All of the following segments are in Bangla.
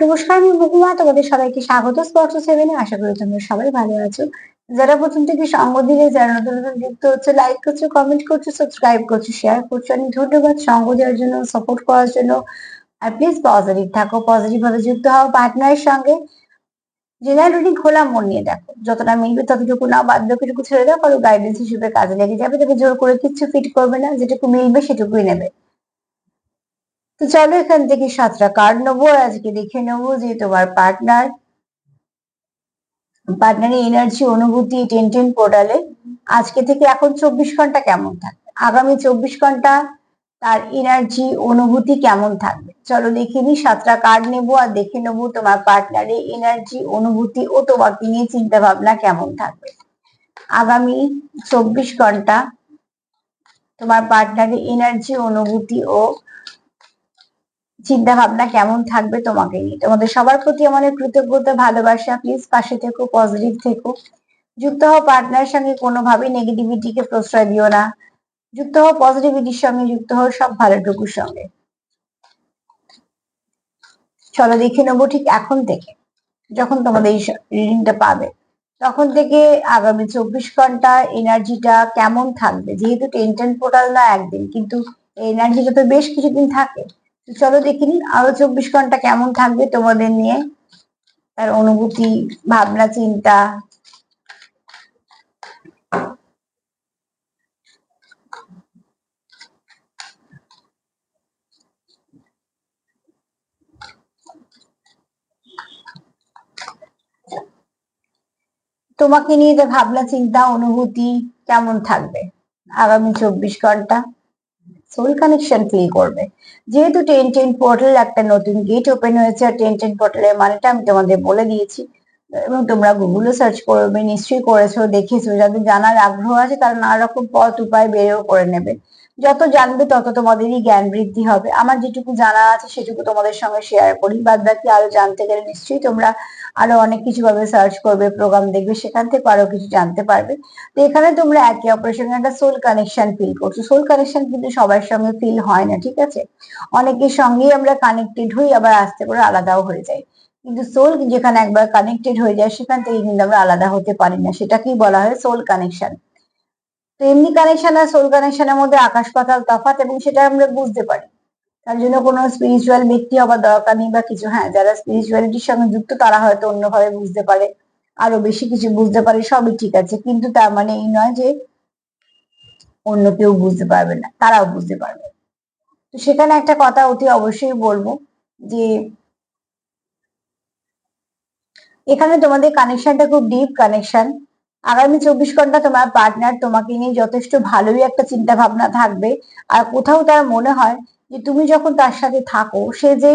নমস্কার, আমি তোমাদের সবাইকে স্বাগত। স্পর্শ সেভেনে আশা করি তোমরা সবাই ভালো আছো। যারা প্রথম থেকে সঙ্গ দিলে, যারা নতুন নতুন যুক্ত হচ্ছে লাইক করছ কমেন্ট করছ সাবস্ক্রাইব করছ শেয়ার করছ অনেক ধন্যবাদ সঙ্গ দেওয়ার জন্য সাপোর্ট করার জন্য। আর প্লিজ পজিটিভ থাকো পজিটিভ ভাবে যুক্ত হও পার্টনারের সঙ্গে। জেনারেল খোলা মন নিয়ে দেখো। যতটা মিলবে ততটুকু না বাদ বাকিটুকু ছেড়ে দাও, কারও গাইডেন্স হিসেবে কাজে লেগে যাবে। তাকে জোর করে কিচ্ছু ফিট করবে না, যেটুকু মিলবে সেটুকুই নেবে। তো চলো এখান থেকে সাতটা কার্ড নেব আজকে দেখে নেব যে তোমার পার্টনার পার্টনারের এনার্জি অনুভূতি টেন টেন পোর্টালে আজকে থেকে এখন চব্বিশ ঘণ্টা কেমন থাকবে? আগামী চব্বিশ ঘণ্টা তার এনার্জি অনুভূতি কেমন থাকবে? চলো দেখে নি সাতটা কার্ড নেব আর দেখে নেব তোমার পার্টনারের এনার্জি অনুভূতি ও তোমাকে নিয়ে চিন্তা ভাবনা কেমন থাকবে? আগামী চব্বিশ ঘণ্টা তোমার পার্টনারের এনার্জি অনুভূতি ও চিন্তা ভাবনা কেমন থাকবে তোমাকে নিয়ে। তোমাদের সবার প্রতি আমাদের কৃতজ্ঞতা, ভালোবাসা প্লিজ পাশে থেকো পজিটিভ থেকো। যুক্ত হও পার্টনারের সঙ্গে, কোনোভাবেই নেগেটিভিটিকে প্রশ্রয় দিও না। যুক্ত হও পজিটিভিটির সঙ্গে, যুক্ত হও সব ভালোটুকুর সঙ্গে। চলো দেখে নেব ঠিক এখন থেকে, যখন তোমাদের এই রিডিংটা পাবে। তখন থেকে আগামী চব্বিশ ঘণ্টা এনার্জিটা কেমন থাকবে? যেহেতু টেন টেন পোর্টাল না একদিন, কিন্তু এনার্জিটা তো বেশ কিছুদিন থাকে। চলো দেখে নিন আরও চব্বিশ ঘণ্টা কেমন থাকবে তোমাদের নিয়ে? তার অনুভূতি, ভাবনা, চিন্তা। তোমাকে নিয়ে যে ভাবনা, চিন্তা, অনুভূতি কেমন থাকবে আগামী চব্বিশ ঘণ্টা? সোল কানেকশন ফিল করবে। যেহেতু টেন টেন পোর্টাল একটা নতুন গেট ওপেন হয়েছে, আর টেন টেন পোর্টালের মানেটা আমি তোমাদের বলে দিয়েছি। এবং তোমরা গুগলে সার্চ করবে, নিশ্চয়ই করেছ, দেখেছ, যাদের জানার আগ্রহ আছে তারা নানা রকম পথ উপায় বেরেও করে নেবে। যত জানবে তত তোমাদেরই জ্ঞান বৃদ্ধি হবে। আমার যেটুকু জানা আছে সেটুকু তোমাদের সঙ্গে শেয়ার করি। বাদ বাকি আরও জানতে গেলে নিশ্চয়ই তোমরা আরও অনেক কিছু ভাবে সার্চ করবে প্রোগ্রাম দেখবে, সেখান থেকে আরও কিছু জানতে পারবে। তো এখানে তোমরা একে অপরের সঙ্গে একটা সোল কানেকশন ফিল করছ। সোল কানেকশন কিন্তু সবার সঙ্গে ফিল হয় না, ঠিক আছে? অনেকের সঙ্গেই আমরা কানেক্টেড হই, আবার আস্তে করে আলাদাও হয়ে যাই কিন্তু সোল যেখানে একবার কানেক্টেড হয়ে যায়, সেখান থেকে কিন্তু আমরা আলাদা হতে পারি না। সেটাকেই বলা হয় সোল কানেকশন তো এমনি কানেকশন আর সোল কানেকশনের মধ্যে আকাশ পাতাল তফাৎ এবং সেটা আমরা বুঝতে পারি। তার জন্য কোনো স্পিরিচুয়াল ব্যক্তি হবার দরকার নেই বা কিছু হ্যাঁ যারা স্পিরিচুয়ালিটির সঙ্গে যুক্ত তারা হয়তো অন্যভাবে বুঝতে পারে, আরও বেশি কিছু বুঝতে পারে, সবই ঠিক আছে। কিন্তু তার মানে এই নয় যে অন্য কেউ বুঝতে পারবে না, তারাও বুঝতে পারবে। তো সেখানে একটা কথা অতি অবশ্যই বলব যে এখানে তোমাদের কানেকশনটা খুব ডিপ কানেকশন আগামী চব্বিশ ঘণ্টা তোমার পার্টনার তোমাকে নিয়ে যথেষ্ট ভালোই একটা চিন্তা ভাবনা থাকবে। আর কোথাও তার মনে হয় যে তুমি যখন তার সাথে থাকো, সে যে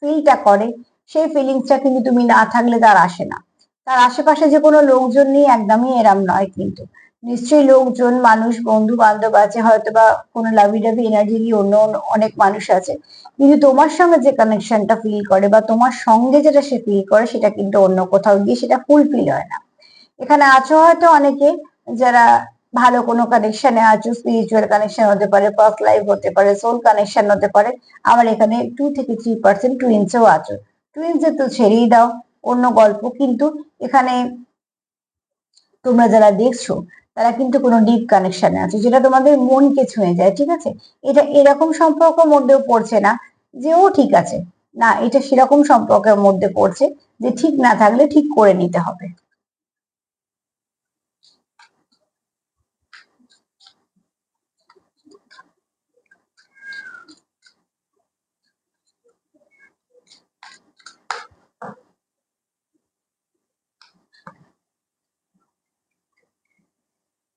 ফিলটা করে, সেই ফিলিংসটা কিন্তু তুমি না থাকলে তার আসে না। তার আশেপাশে যে কোনো লোকজন নিয়ে একদমই এরাম নয় কিন্তু। নিশ্চয়ই লোকজন, মানুষ বন্ধু বান্ধব আছে হয়তো বা কোনো লাভি ডাভি এনার্জি দিয়ে অন্য অনেক মানুষ আছে। কিন্তু তোমার সঙ্গে যে কানেকশনটা ফিল করে বা তোমার সঙ্গে যেটা সে ফিল করে, সেটা কিন্তু অন্য কোথাও গিয়ে সেটা ফুল ফিল হয় না। এখানে আছো হয়তো অনেকে যারা ভালো কোনো কানেকশনে আছো স্পিরিচুয়াল কানেকশন হতে পারে পাস্ট লাইফ হতে পারে সোল কানেকশন হতে পারে আমার এখানে টু থেকে থ্রি পার্সেন্ট টুইন্সও আছো। টুইন্স তো ছেড়েই দাও, অন্য গল্প, কিন্তু এখানে তোমরা যারা দেখছ, তারা কিন্তু কোনো ডিপ কানেকশনে আছে, যেটা তোমাদের মনকে ছুঁয়ে যায়, ঠিক আছে? এটা এরকম সম্পর্ক মধ্যেও পড়ছে না যে, ও ঠিক আছে। না, এটা সেরকম সম্পর্কের মধ্যে পড়ছে যে, ঠিক না থাকলে ঠিক করে নিতে হবে।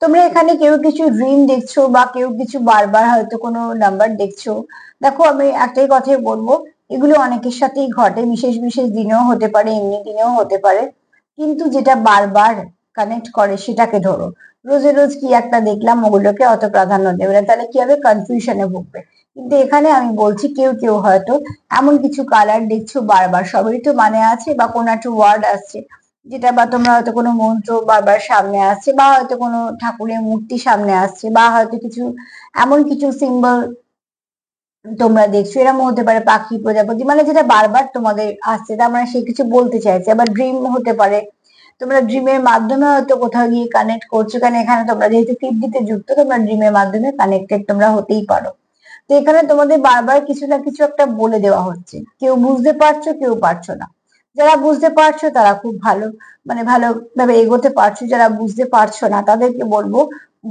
তোমরা এখানে কেউ কিছু ড্রিম দেখছ বা কেউ কিছু বারবার হয়তো কোনো নাম্বার দেখছ। দেখো, আমি একটাই কথাই বলব, এগুলো অনেকের সাথেই ঘটে, বিশেষ বিশেষ দিনেও হতে পারে, এমনি দিনেও হতে পারে। কিন্তু যেটা বারবার কানেক্ট করে সেটাকে ধরো। রোজে রোজ কি একটা দেখলাম, ওগুলোকে অত প্রাধান্য দেবে না, তাহলে কি হবে কনফিউশনে ভুগবে? কিন্তু এখানে আমি বলছি, কেউ কেউ হয়তো এমন কিছু কালার দেখছ বারবার সবারই তো মানে আছে বা কোনো একটা ওয়ার্ড আসছে। যেটা বা তোমরা হয়তো কোনো মন্ত্র বারবার সামনে আসছে বা হয়তো কোনো ঠাকুরের মূর্তি সামনে আসছে বা হয়তো কিছু এমন কিছু সিম্বল তোমরা দেখছ। এরকম হতে পারে পাখি, প্রজাপতি মানে যেটা বারবার তোমাদের আসছে, তার মানে সে কিছু বলতে চাইছে। আবার ড্রিম হতে পারে। তোমরা ড্রিমের মাধ্যমে হয়তো কোথাও গিয়ে কানেক্ট করছ, কারণ এখানে তোমরা যেহেতু ফিফটিতে যুক্ত, তোমরা ড্রিমের মাধ্যমে কানেক্টেড তোমরা হতেই পারো। তো এখানে তোমাদের বারবার কিছু না কিছু একটা বলে দেওয়া হচ্ছে। কেউ বুঝতে পারছ, কেউ পারছ না। যারা বুঝতে পারছ তারা খুব ভালো মানে ভালোভাবে এগোতে পারছ, যারা বুঝতে পারছ না তাদেরকে বলব,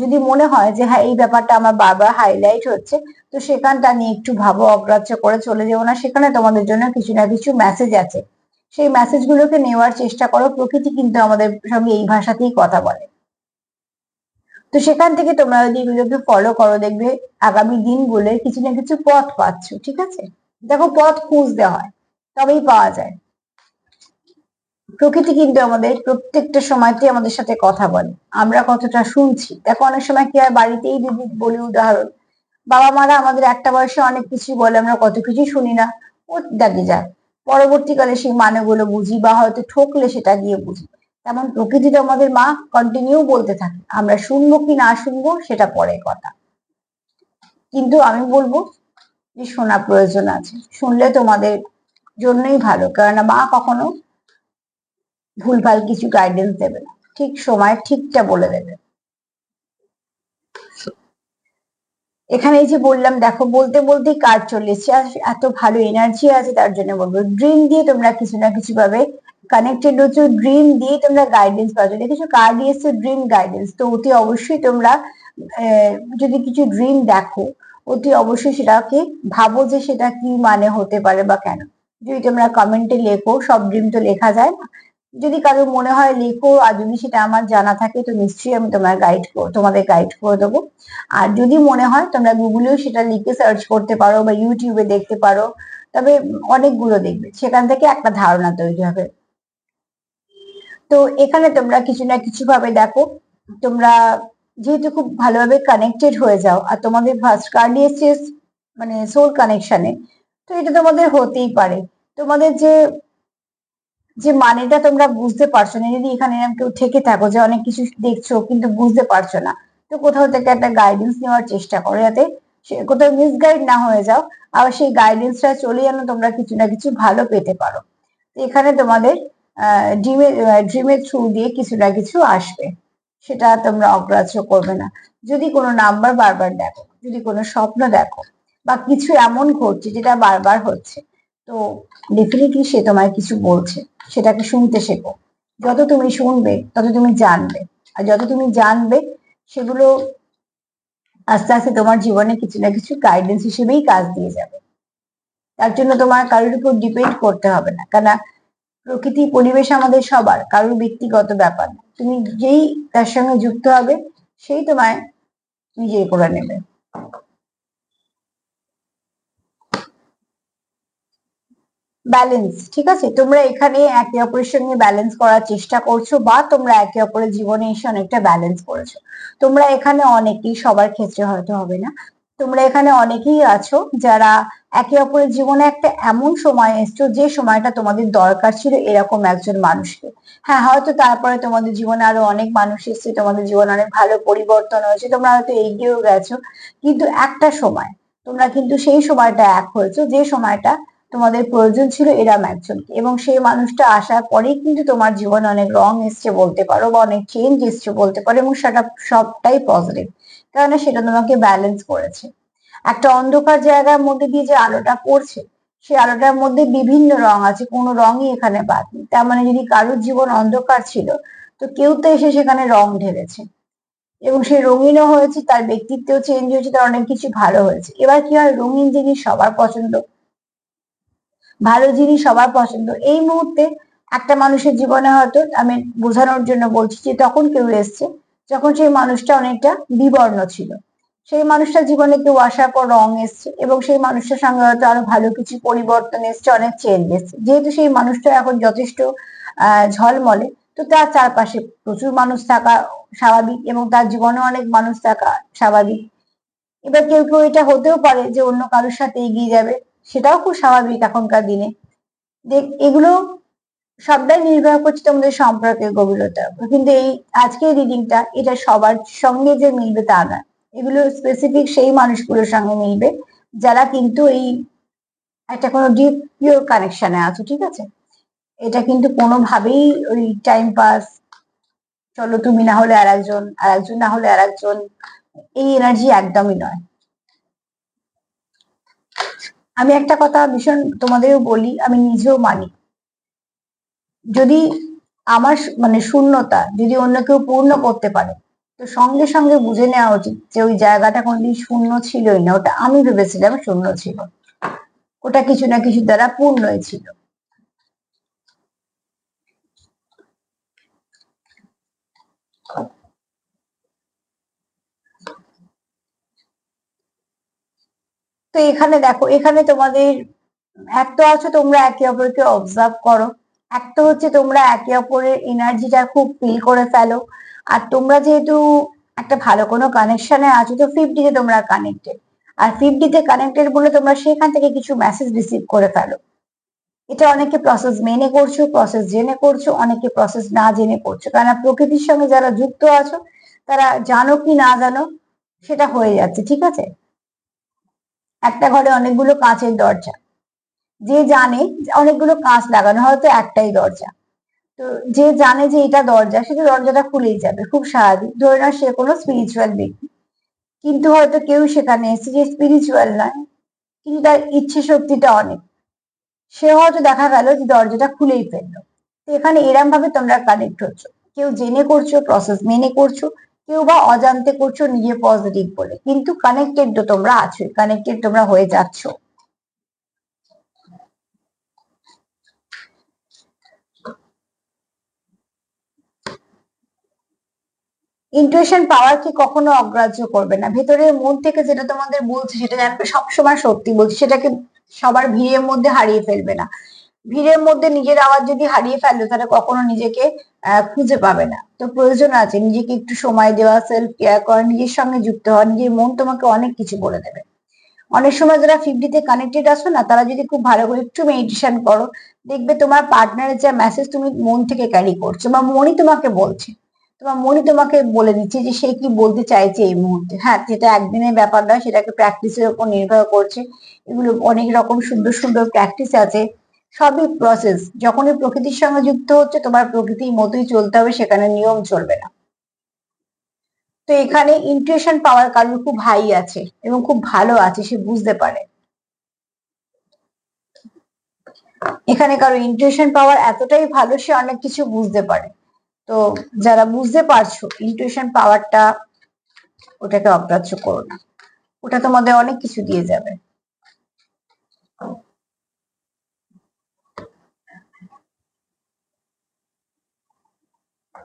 যদি মনে হয় যে হ্যাঁ এই ব্যাপারটা আমার বারবার হাইলাইট হচ্ছে, তো সেখানটা নিয়ে একটু ভাবো, অগ্রাহ্য করে চলে যেও না। সেখানে তোমাদের জন্য কিছু না কিছু মেসেজ আছে। সেই মেসেজগুলোকে নেওয়ার চেষ্টা করো, প্রকৃতি কিন্তু আমাদের সঙ্গে এই ভাষাতেই কথা বলে। তো সেখান থেকে তোমরা যদি এগুলোকে ফলো করো, দেখবে আগামী দিনগুলোয় কিছু না কিছু পথ পাচ্ছ, ঠিক আছে? দেখো পথ খুঁজতে হয়, তবেই পাওয়া যায়। প্রকৃতি কিন্তু আমাদের প্রত্যেকটা সময়তে আমাদের সাথে কথা বলে। আমরা কতটা শুনছি। দেখো, অনেক সময় কি হয়, বাড়িতেই যদি বলি উদাহরণ, বাবা মারা আমাদের একটা বয়সে অনেক কিছু বলে, আমরা কত কিছু শুনি না। ও দেখে যায় পরবর্তীকালে সেই মানেগুলো বুঝি বা হয়তো ঠকলে সেটা গিয়ে বুঝি। তেমন প্রকৃতিটা আমাদের মা কন্টিনিউ বলতে থাকে, আমরা শুনব কি না শুনব সেটা পরে কথা। কিন্তু আমি বলব যে শোনা প্রয়োজন আছে। শুনলে তোমাদের জন্যই ভালো, কেননা মা কখনো ভুলভাল কিছু গাইডেন্স দেবে না। ঠিক সময় ঠিকটা বলে দেবে। এখানে এই যে বললাম, দেখো, বলতে বলতেই কাজ চলে এসছে। এত ভালো এনার্জি আছে তার জন্য বলব। ড্রিম দিয়ে তোমরা কিছু না কিছু ভাবে কানেক্টেড হচ্ছে ড্রিম দিয়ে তোমরা গাইডেন্স পাচ্ছ দেখেছ কার্ড এসছে ড্রিম গাইডেন্স তো অতি অবশ্যই তোমরা যদি কিছু ড্রিম দেখো, অতি অবশ্যই সেটাকে ভাবো যে সেটা কি মানে হতে পারে বা কেন। যদি তোমরা কমেন্টে লেখো, সব ড্রিম তো লেখা যায় না। যদি কারোর মনে হয় লেখো আর যদি সেটা আমার জানা থাকে, তো নিশ্চয়ই আমি তোমার গাইড তোমাদের গাইড করে দেবো। আর যদি মনে হয় তোমরা গুগলেও সেটা লিখে সার্চ করতে পারো বা ইউটিউবে দেখতে পারো, তবে অনেকগুলো দেখবে। সেখান থেকে একটা ধারণা তৈরি হবে। তো এখানে তোমরা কিছু না কিছু ভাবে দেখো, তোমরা যেহেতু খুব ভালোভাবে কানেক্টেড হয়ে যাও, আর তোমাদের ফার্স্ট কার্ডিয়াসিস মানে সোল কানেকশনে তো এটা তোমাদের হতেই পারে। তোমাদের যে যে মানেটা তোমরা বুঝতে পারছ না, যদি এখানে কেউ থেকে থাকো যে অনেক কিছু দেখছ কিন্তু বুঝতে পারছ না, তো কোথাও থেকে একটা গাইডেন্স নেওয়ার চেষ্টা করো যাতে কোথাও মিসগাইড না হয়ে যাও, আবার সেই গাইডেন্সটা চলে যেন তোমরা কিছু না কিছু ভালো পেতে পারো। এখানে তোমাদের ড্রিমের ড্রিমের থ্রু দিয়ে কিছু না কিছু আসবে, সেটা তোমরা অগ্রাহ্য করবে না। যদি কোনো নাম্বার বারবার দেখো, যদি কোনো স্বপ্ন দেখো, বা কিছু এমন ঘটছে যেটা বারবার হচ্ছে তো ডেফিনেটলি সে তোমায় কিছু বলছে। সেটাকে শুনতে শেখো। যত তুমি শুনবে, তত তুমি জানবে। আর যত তুমি জানবে, সেগুলো আস্তে আস্তে তোমার জীবনে কিছু না কিছু গাইডেন্স হিসেবেই কাজ দিয়ে যাবে। তার জন্য তোমার কারোর উপর ডিপেন্ড করতে হবে না। কেন প্রকৃতি, পরিবেশ আমাদের সবার, কারোর ব্যক্তিগত ব্যাপার তুমি যেই তার সঙ্গে যুক্ত হবে, সেই তোমায় নিজে করে নেবে। ব্যালেন্স ঠিক আছে? তোমরা এখানে একে অপরের সঙ্গে ব্যালেন্স করার চেষ্টা করছ বা তোমরা একে অপরের জীবনে এসে অনেকটা ব্যালেন্স করেছ। তোমরা এখানে অনেকেই, সবার ক্ষেত্রে হয়তো হবে না, তোমরা এখানে অনেকেই আছো যারা একে অপরের জীবনে একটা এমন সময় এসছো যে সময়টা তোমাদের দরকার ছিল এরকম একজন মানুষকে। হ্যাঁ হয়তো তারপরে তোমাদের জীবনে আরও অনেক মানুষ এসছে, তোমাদের জীবনে অনেক ভালো পরিবর্তন হয়েছে, তোমরা হয়তো এগিয়েও গেছো, কিন্তু একটা সময়, তোমরা কিন্তু সেই সময়টা এক হয়েছো যে সময়টা তোমাদের প্রয়োজন ছিল এরম একজনকে। এবং সেই মানুষটা আসার পরেই কিন্তু তোমার জীবনে অনেক রং এসছে বলতে পারো বা অনেক চেঞ্জ এসছে বলতে পারো এবং সেটা সবটাই পজিটিভ কেননা সেটা তোমাকে ব্যালেন্স করেছে। একটা অন্ধকার জায়গার মধ্যে দিয়ে যে আলোটা পড়ছে, সেই আলোটার মধ্যে বিভিন্ন রং আছে, কোনো রঙই এখানে বাদ নেই। তার মানে যদি কারোর জীবন অন্ধকার ছিল, তো কেউ তো এসে সেখানে রং ঢেলেছে। এবং সে রঙিনও হয়েছে, তার ব্যক্তিত্বও চেঞ্জ হয়েছে, তার অনেক কিছু ভালো হয়েছে। এবার কি হয়, রঙিন জিনিস সবার পছন্দ। ভালো জিনিস সবার পছন্দ। এই মুহূর্তে একটা মানুষের জীবনে হয়তো আমি বোঝানোর জন্য বলছি যে তখন কেউ এসছে যখন সেই মানুষটা অনেকটা বিবর্ণ ছিল। সেই মানুষটার জীবনে কেউ আসার পর রং এসছে এবং সেই মানুষটার সঙ্গে হয়তো আরও ভালো কিছু পরিবর্তন এসছে, অনেক চেঞ্জ এসছে। যেহেতু সেই মানুষটা এখন যথেষ্ট ঝলমলে, তো তার চারপাশে প্রচুর মানুষ থাকা স্বাভাবিক এবং তার জীবনে অনেক মানুষ থাকা স্বাভাবিক। এবার কেউ কেউ এটা হতেও পারে যে অন্য কারোর সাথে এগিয়ে যাবে। সেটাও খুব স্বাভাবিক এখনকার দিনে। এগুলো সবটাই নির্ভর করছে তোমাদের সম্পর্কের গভীরতা। কিন্তু এই আজকের রিডিংটা এটা সবার সঙ্গে যে মিলবে তা না। এগুলো স্পেসিফিক সেই মানুষগুলোর সঙ্গে মিলবে, যারা কিন্তু এই একটা কোনো ডিপ পিওর কানেকশনে আছো, ঠিক আছে? এটা কিন্তু কোনোভাবেই ওই টাইম পাস চলো তুমি না হলে আর একজন আর একজন না হলে আর একজন এই এনার্জি একদমই নয়। আমি একটা কথা ভীষণ তোমাদেরও বলি, আমি নিজেও মানি। যদি আমার মানে শূন্যতা যদি অন্য কেউ পূর্ণ করতে পারে, তো সঙ্গে সঙ্গে বুঝে নেওয়া উচিত যে ওই জায়গাটা কোনদিন শূন্য ছিলই না, ওটা আমি ভেবেছিলাম শূন্য ছিল। ওটা কিছু না কিছু দ্বারা পূর্ণই ছিল। তো এখানে দেখো, এখানে তোমাদের এক তো আছো, তোমরা একে অপরকে অবজার্ভ করো। এক তো হচ্ছে তোমরা একে অপরের এনার্জিটা খুব ফিল করে ফেলো। আর তোমরা যেহেতু একটা ভালো কোনো কানেকশনে আছো, তো ফিফটিতে তোমরা কানেক্টেড আর ফিফটিতে কানেক্টেড বলে তোমরা সেখান থেকে কিছু মেসেজ রিসিভ করে ফেলো। এটা অনেকে প্রসেস মেনে করছ প্রসেস জেনে করছ, অনেকে প্রসেস না জেনে করছ। কারণ প্রকৃতির সঙ্গে যারা যুক্ত আছো, তারা জানো কি না জানো, সেটা হয়ে যাচ্ছে, ঠিক আছে? একটা ঘরে অনেকগুলো কাঁচের দরজা। যে জানে অনেকগুলো কাঁচ লাগানো, হয়তো একটাই দরজা। তো যে জানে যে এটা দরজা, সে দরজাটা খুলেই যাবে, খুব স্বাভাবিক। ধরে না সে কোনো স্পিরিচুয়াল ব্যক্তি। কিন্তু হয়তো কেউ সেখানে এসে যে স্পিরিচুয়াল নয়, কিন্তু তার ইচ্ছে শক্তিটা অনেক। সে হয়তো দেখা গেল যে দরজাটা খুলেই ফেলল। তো এখানে এরম ভাবে তোমরা কানেক্ট হচ্ছ। কেউ জেনে করছ প্রসেস মেনে করছ কেউ বা অজান্তে করছ, নিজে পজিটিভ বলে। কিন্তু কানেক্টেড তো তোমরা আছোই কানেক্টেড তোমরা হয়ে যাচ্ছ। ইন্টুয়েশন পাওয়ার কি কখনো অগ্রাহ্য করবে না। ভেতরের মন থেকে যেটা তোমাদের বলছে, সেটা জানবে সবসময় সত্যি বলছে, সেটাকে সবার ভিড়ের মধ্যে হারিয়ে ফেলবে না। ভিড়ের মধ্যে নিজের আওয়াজ যদি হারিয়ে ফেলো তাহলে কখনো নিজেকে খুঁজে পাবে না। তো প্রয়োজন আছে নিজেকে একটু সময় দেওয়া সেলফ কেয়ার করা, নিজের সঙ্গে যুক্ত হওয়া, নিজের মন তোমাকে অনেক কিছু বলে দেবে। অনেক সময় যারা ফিফটিতে কানেক্টেড আছো না, তারা যদি খুব ভালো করে একটু মেডিটেশন করো, দেখবে তোমার পার্টনারের যা মেসেজ তুমি মন থেকে ক্যারি করছ বা মনই তোমাকে বলছে। তোমার মনই তোমাকে বলে দিচ্ছে যে সে কি বলতে চাইছে এই মুহূর্তে। হ্যাঁ যেটা একদিনের ব্যাপার নয়, সেটাকে প্র্যাকটিসের উপর নির্ভর করছে। এগুলো অনেক রকম সুন্দর সুন্দর প্র্যাকটিস আছে। সবই প্রসেস যখনই প্রকৃতির সঙ্গে যুক্ত হচ্ছে, তোমার প্রকৃতির মতোই চলতে হবে, সেখানে নিয়ম চলবে না। তো এখানে ইন্টুইশন পাওয়ার কারণ খুব হাই আছে এবং খুব ভালো আছে, সে বুঝতে পারে। এখানে কারও ইন্টুইশন পাওয়ার এতটাই ভালো, সে অনেক কিছু বুঝতে পারে। তো যারা বুঝতে পারছ ইন্টুইশন পাওয়ারটা ওটাকে অগ্রাহ্য করো না। ওটা তোমাদের অনেক কিছু দিয়ে যাবে।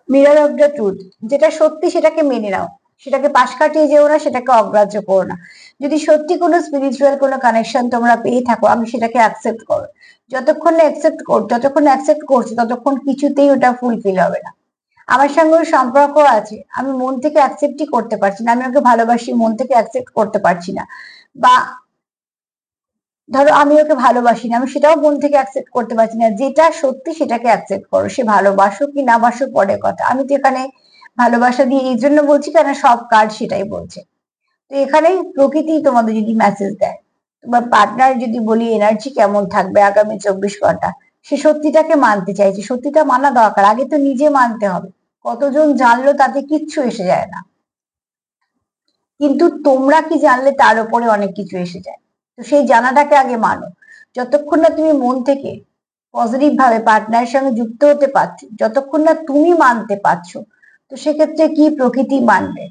মিরর অফ দ্য ট্রুথ যেটা সত্যি সেটাকে মেনে নাও। সেটাকে পাশ কাটিয়ে যেও না, সেটাকে অগ্রাহ্য করো না। যদি সত্যি কোনো স্পিরিচুয়াল কোনো কানেকশন তোমরা পেয়ে থাকো, আমি সেটাকে অ্যাকসেপ্ট করো। যতক্ষণ না অ্যাকসেপ্ট কর, যতক্ষণ অ্যাকসেপ্ট করছ, ততক্ষণ কিছুতেই ওটা ফুলফিল হবে না। আমার সঙ্গে ওর সম্পর্ক আছে, আমি মন থেকে অ্যাকসেপ্টই করতে পারছি না। আমি ওকে ভালোবাসি, মন থেকে অ্যাকসেপ্ট করতে পারছি না। বা ধরো, আমি ওকে ভালোবাসি না, আমি সেটাও মন থেকে অ্যাকসেপ্ট করতে পারছি না। যেটা সত্যি সেটাকে অ্যাকসেপ্ট করো, সে ভালোবাসো কি না বাসো পরের কথা। আমি তো এখানে ভালোবাসা দিয়ে এই জন্য বলছি কেন, সব কাজ সেটাই বলছে। তো এখানে প্রকৃতি তোমাদের যদি মেসেজ দেয়, তোমার পার্টনার যদি বলি এনার্জি কেমন থাকবে আগামী চব্বিশ ঘণ্টা? সে সত্যিটাকে মানতে চাইছে, সত্যিটা মানা দরকার। আগে তো নিজে মানতে হবে। কতজন জানলো তাতে কিচ্ছু এসে যায় না। কিন্তু তোমরা কি জানলে তার উপরে অনেক কিছু এসে যায়। তো সেই জানাটাকে আগে মানো। যতক্ষণ না তুমি মন থেকে পজিটিভ ভাবে পার্টনারের সঙ্গে যুক্ত হতে পারছ, যতক্ষণ না তুমি মানতে পারছ, তো সেক্ষেত্রে কি প্রকৃতি মানবে?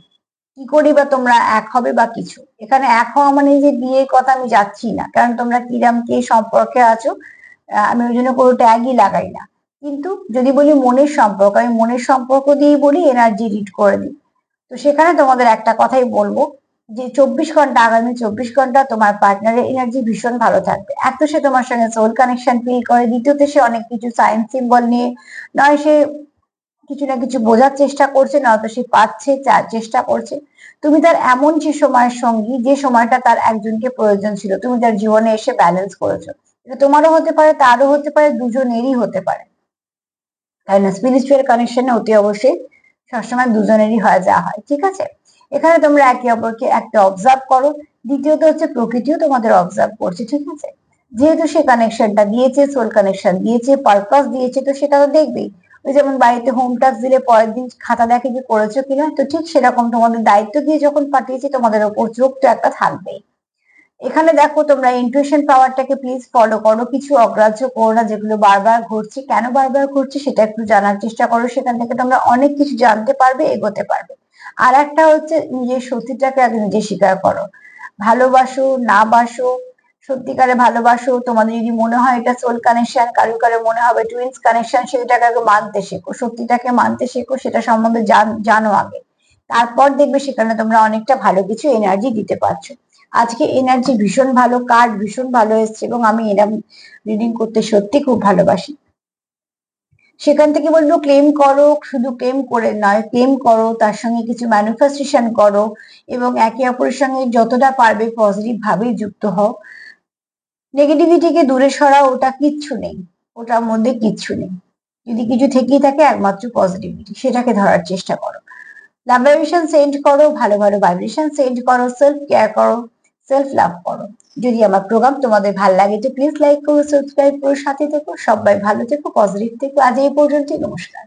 কি করি বা তোমরা? এক হবে বা কিছু। এখানে এক হওয়া মানে যে বিয়ের কথা আমি যাচ্ছি না, কারণ তোমরা কিরাম কে সম্পর্কে আছো আমি ওই জন্য কোনো ট্যাগই লাগাই না। কিন্তু যদি বলি মনের সম্পর্ক, আমি মনের সম্পর্ক দিয়েই বলি এনার্জি রিড করে দিই। তো সেখানে তোমাদের একটা কথাই বলব যে চব্বিশ ঘণ্টা, আগামী চব্বিশ ঘণ্টা তোমার পার্টনারের এনার্জি ভীষণ ভালো থাকবে। এক তো সে তোমার সঙ্গে সোল কানেকশন ফিল করে, দ্বিতীয়তে সে অনেক কিছু সায়েন্স সিম্বল নিয়ে, নয় সে কিছু না কিছু বোঝার চেষ্টা করছে, নয়তো সে পাচ্ছে চেষ্টা করছে। তুমি তার এমন যে সময়ের সঙ্গী, যে সময়টা তার একজনকে প্রয়োজন ছিল, তুমি তার জীবনে এসে ব্যালেন্স করেছ। এটা তোমারও হতে পারে, তারও হতে পারে, দুজনেরই হতে পারে। তাই না? স্পিরিচুয়াল কানেকশনে অতি অবশ্যই সবসময় দুজনেরই হয় যা হয়, ঠিক আছে? এখানে তোমরা একে অপরকে একটা অবজার্ভ করো। দ্বিতীয়ত হচ্ছে প্রকৃতিও তোমাদের অবজার্ভ করছে, ঠিক আছে? যেহেতু সে কানেকশনটা দিয়েছে সোল কানেকশন দিয়েছে পারপাস দিয়েছে, তো সেটা তো দেখবেই। ওই যেমন বাড়িতে হোম টাস্ক দিলে পরের দিন খাতা দেখে যে করেছ কিনা, তো ঠিক সেরকম তোমাদের দায়িত্ব দিয়ে যখন পাঠিয়েছে, তোমাদের ওপর চোখ তো একটা থাকবেই এখানে দেখো তোমরা ইন্টুয়েশন পাওয়ারটাকে প্লিজ ফলো করো, কিছু অগ্রাহ্য করো না, যেগুলো বারবার ঘটছে। কেন বারবার ঘটছে সেটা একটু জানার চেষ্টা করো। সেখান থেকে তোমরা অনেক কিছু জানতে পারবে, এগোতে পারবে। আর একটা হচ্ছে নিজের সত্যিটাকে আগে নিজে স্বীকার করো। ভালোবাসো, না বাসো, সত্যিকারে ভালোবাসো, তোমাদের যদি মনে হয় এটা সোল কানেকশন কারও কারও মনে হবে টুইন্স কানেকশন সেটাকে আগে মানতে শেখো। সত্যিটাকে মানতে শেখো, সেটা সম্বন্ধে জান- আগে। তারপর দেখবে সেখানে তোমরা অনেকটা ভালো কিছু এনার্জি দিতে পারছ। আজকে এনার্জি ভীষণ ভালো কার্ড ভীষণ ভালো এসছে এবং আমি এরম রিডিং করতে সত্যি খুব ভালোবাসি। সেখান থেকে বলব ক্লেম করো, শুধু ক্লেম করে নয় ক্লেম করো, তার সঙ্গে কিছু ম্যানিফেস্টেশন করো এবং একে অপরের সঙ্গে যতটা পারবে পজিটিভ ভাবেই যুক্ত হও। নেগেটিভিটিকে দূরে সরাও ওটা কিচ্ছু নেই, ওটার মধ্যে কিচ্ছু নেই। যদি কিছু থেকেই থাকে, একমাত্র পজিটিভিটি সেটাকে ধরার চেষ্টা করো। লাভ ভাইব্রেশন সেন্ড করো, ভালো ভালো ভাইব্রেশন সেন্ড করো সেলফ কেয়ার করো সেলফ লাভ করো। যদি আমার প্রোগ্রাম তোমাদের ভালো লাগে তো প্লিজ লাইক করো সাবস্ক্রাইব করো, সাথে থেকো, সবাই ভালো থেকো পজিটিভ থেকো। আজ এই পর্যন্তই, নমস্কার।